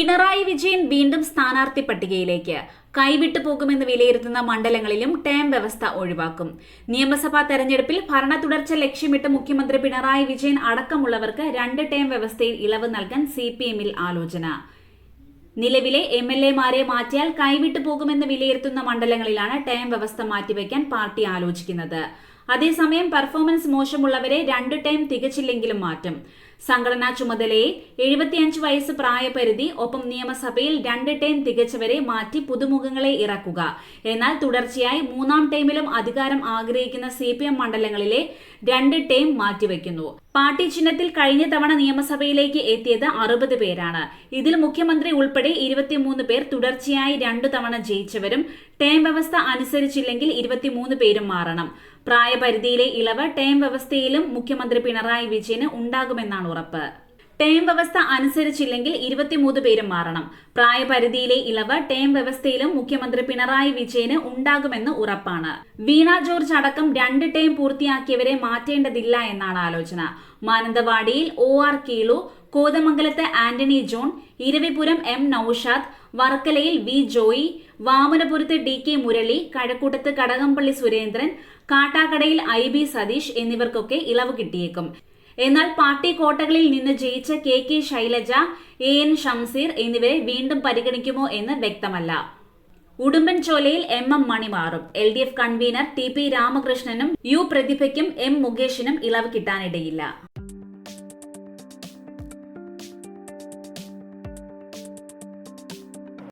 പിണറായി വിജയൻ വീണ്ടും സ്ഥാനാർത്ഥി പട്ടികയിലേക്ക്. കൈവിട്ടു പോകുമെന്ന് വിലയിരുത്തുന്ന മണ്ഡലങ്ങളിലും ടേം വ്യവസ്ഥ ഒഴിവാക്കും. നിയമസഭാ തെരഞ്ഞെടുപ്പിൽ ഭരണ തുടർച്ച ലക്ഷ്യമിട്ട് മുഖ്യമന്ത്രി പിണറായി വിജയൻ അടക്കമുള്ളവർക്ക് രണ്ട് ടേം വ്യവസ്ഥയിൽ ഇളവ് നൽകാൻ സി പി എമ്മിൽ ആലോചന. നിലവിലെ എം എൽ എമാരെ മാറ്റിയാൽ കൈവിട്ടു പോകുമെന്ന് വിലയിരുത്തുന്ന മണ്ഡലങ്ങളിലാണ് ടേം വ്യവസ്ഥ മാറ്റിവെക്കാൻ പാർട്ടി ആലോചിക്കുന്നത്. അതേസമയം പെർഫോമൻസ് മോശമുള്ളവരെ രണ്ട് ടേം തികച്ചില്ലെങ്കിലും മാറ്റും. സംഘടനാ ചുമതലയെ എഴുപത്തിയഞ്ച് വയസ്സ് പ്രായപരിധി ഒപ്പം നിയമസഭയിൽ രണ്ട് ടൈം തികച്ചവരെ മാറ്റി പുതുമുഖങ്ങളെ ഇറക്കുക. എന്നാൽ തുടർച്ചയായി മൂന്നാം ടൈമിലും അധികാരം ആഗ്രഹിക്കുന്ന സി മണ്ഡലങ്ങളിലെ രണ്ട് ടൈം മാറ്റിവെക്കുന്നു. പാർട്ടി ചിഹ്നത്തിൽ കഴിഞ്ഞ തവണ നിയമസഭയിലേക്ക് എത്തിയത് അറുപത് പേരാണ്. ഇതിൽ മുഖ്യമന്ത്രി ഉൾപ്പെടെ ഇരുപത്തിമൂന്ന് പേർ തുടർച്ചയായി രണ്ടു തവണ ജയിച്ചവരും ടേം വ്യവസ്ഥ അനുസരിച്ചില്ലെങ്കിൽ ഇരുപത്തിമൂന്ന് പേരും മാറണം. പ്രായപരിധിയിലെ ഇളവ് ടേം വ്യവസ്ഥയിലും മുഖ്യമന്ത്രി പിണറായി വിജയന് ഉണ്ടാകുമെന്നാണ് ഉറപ്പ്. ടേം വ്യവസ്ഥ അനുസരിച്ചില്ലെങ്കിൽ ഇരുപത്തിമൂന്ന് പേരും മാറണം. പ്രായപരിധിയിലെ ഇളവ് ടേം വ്യവസ്ഥയിലും മുഖ്യമന്ത്രി പിണറായി വിജയന് ഉണ്ടാകുമെന്ന് ഉറപ്പാണ്. വീണ ജോർജ് അടക്കം രണ്ട് ടേം പൂർത്തിയാക്കിയവരെ മാറ്റേണ്ടതില്ല എന്നാണ് ആലോചന. മാനന്തവാടിയിൽ ഒ ആർ കീളു കോതമംഗലത്ത് ആന്റണി ജോൺ ഇരവിപുരം എം നൌഷാദ് വർക്കലയിൽ വി ജോയി വാമനപുരത്ത് ഡി കെ മുരളി കഴക്കൂട്ടത്ത് കടകംപള്ളി സുരേന്ദ്രൻ കാട്ടാക്കടയിൽ ഐ ബി സതീഷ് എന്നിവർക്കൊക്കെ ഇളവ് കിട്ടിയേക്കും. എന്നാൽ പാർട്ടി കോട്ടകളിൽ നിന്ന് ജയിച്ച K K Shailaja A N Shamseer എന്നിവരെ വീണ്ടും പരിഗണിക്കുമോ എന്ന് വ്യക്തമല്ല. ഉടുമ്പൻചോലയിൽ എം എം മണി മാറും. L D F convener T P രാമകൃഷ്ണനും U പ്രതിഭയ്ക്കും എം മുകേഷിനും ഇളവ് കിട്ടാനിടയില്ല.